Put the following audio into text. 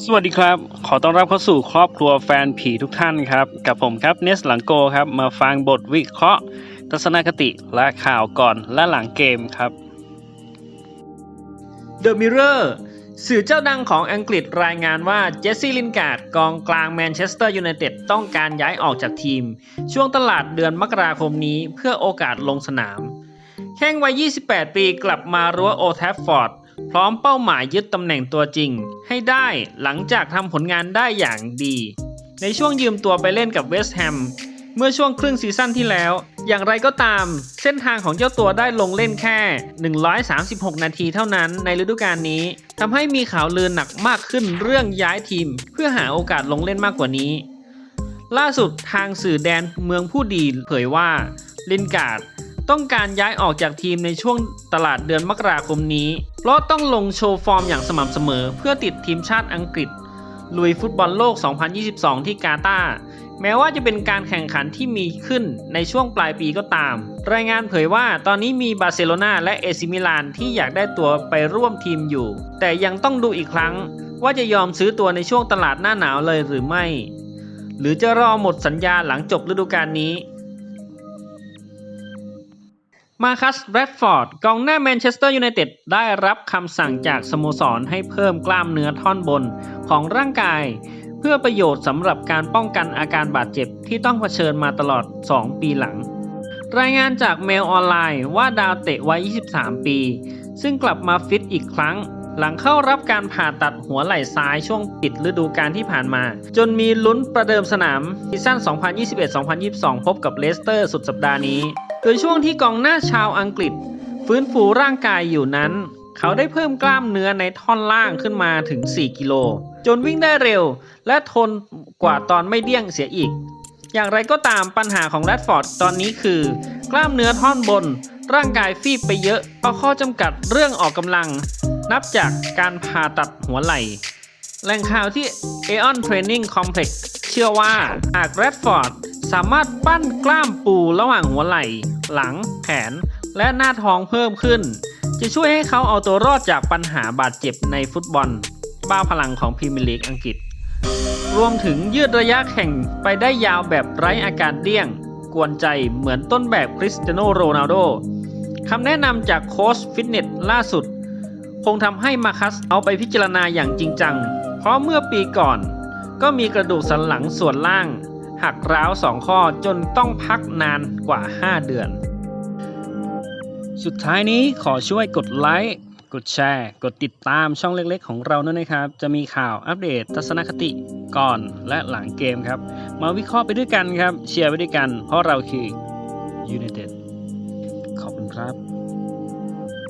สวัสดีครับ ขอต้อนรับเข้าสู่ครอบครัวแฟนผีทุกท่านครับ กับผมครับเนสหลังโกครับ มาฟังบทวิเคราะห์ ทัศนคติและข่าวก่อนและหลังเกมครับ The Mirror สื่อเจ้าดังของอังกฤษรายงานว่าเจสซี่ลินการ์ดกองกลางแมนเชสเตอร์ยูไนเต็ดต้องการย้ายออกจากทีม ช่วงตลาดเดือนมกราคมนี้เพื่อโอกาสลงสนาม แข้งวัย 28 ปีกลับมารั้วโอแทฟฟอร์ด พร้อมเป้าหมายยึดตำแหน่งตัวจริง ให้ได้หลังจากทำผลงานได้อย่างดี ในช่วงยืมตัวไปเล่นกับเวสต์แฮมเมื่อช่วงครึ่งซีซั่นที่แล้ว อย่างไรก็ตาม เส้นทางของเจ้าตัวได้ลงเล่นแค่ 136 นาทีเท่านั้นในฤดูกาลนี้ทำให้มีข่าวลือหนักมากขึ้นเรื่องย้ายทีม เพื่อหาโอกาสลงเล่นมากกว่านี้ ล่าสุดทางสื่อแดนเมืองผู้ดีเผยว่าลินการ์ด ต้องการย้ายออกจากทีมในช่วงตลาดเดือนมกราคมนี้ เพราะต้องลงโชว์ฟอร์มอย่างสม่ำเสมอเพื่อติดทีมชาติอังกฤษลุยฟุตบอลโลก 2022 ที่กาตาร์แม้ว่าจะเป็นการแข่งขันที่มีขึ้นในช่วงปลายปีก็ตาม รายงานเผยว่าตอนนี้มีบาร์เซโลนาและเอซิมิลานที่อยากได้ตัวไปร่วมทีมอยู่ แต่ยังต้องดูอีกครั้งว่าจะยอมซื้อตัวในช่วงตลาดหน้าหนาวเลยหรือไม่ หรือจะรอหมดสัญญาหลังจบฤดูกาลนี้ มาคัสแรดฟอร์ดกองหน้าแมนเชสเตอร์ยูไนเต็ดได้รับคำสั่งจากสโมสรให้เพิ่มกล้ามเนื้อท่อนบนของร่างกาย เพื่อประโยชน์สำหรับการป้องกันอาการบาดเจ็บที่ต้องเผชิญมาตลอด 2 ปีหลัง รายงานจากเมลออนไลน์ว่าดาวเตะวัย 23 ปี ซึ่งกลับมาฟิตอีกครั้ง หลังเข้ารับการผ่าตัดหัวไหล่ซ้ายช่วงปิดฤดูกาลที่ผ่านมา จนมีลุ้นประเดิมสนามซีซั่น 2021-2022 พบกับเลสเตอร์สุดสัปดาห์นี้ โดยช่วงที่กองหน้าชาวอังกฤษ ฟื้นฟูร่างกายอยู่นั้น เขาได้เพิ่มกล้ามเนื้อในท่อนล่างขึ้นมาถึง 4 กิโล จนวิ่งได้เร็ว และทนกว่าตอนไม่เดี้ยงเสียอีก อย่างไรก็ตามปัญหาของแรดฟอร์ดตอนนี้คือ กล้ามเนื้อท่อนบน ร่างกายฟีบไปเยอะเพราะข้อจำกัดเรื่องออกกำลัง นับจากการผ่าตัดหัวไหล่แหล่งข่าวที่ Aon Training Complex เชื่อว่าหากแรดฟอร์ด สามารถปั้นกล้ามปูระหว่างหัวไหล่ หลัง แขน และหน้าท้องเพิ่มขึ้น จะช่วยให้เขาเอาตัวรอดจากปัญหาบาดเจ็บในฟุตบอล บ้าพลังของพรีเมียร์ลีกอังกฤษ รวมถึงยืดระยะแข่งไปได้ยาวแบบไร้อาการเดี้ยง กวนใจเหมือนต้นแบบคริสเตียโนโรนัลโดคำแนะนำจากโค้ชฟิตเนสล่าสุด คงทำให้มาคัสเอาไปพิจารณาอย่างจริงจัง เพราะเมื่อปีก่อน ก็มีกระดูกสันหลังส่วนล่าง หักร้าวสองข้อจนต้องพักนานกว่า 5 เดือน สุดท้ายนี้ขอช่วยกดไลค์กดแชร์ กดติดตามช่องเล็กๆ ของเราด้วยนะครับ จะมีข่าวอัปเดตทัศนคติก่อนและหลังเกมครับ มาวิเคราะห์ไปด้วยกันครับ เชียร์ไปด้วยกัน เพราะเราคือ United ขอบคุณครับ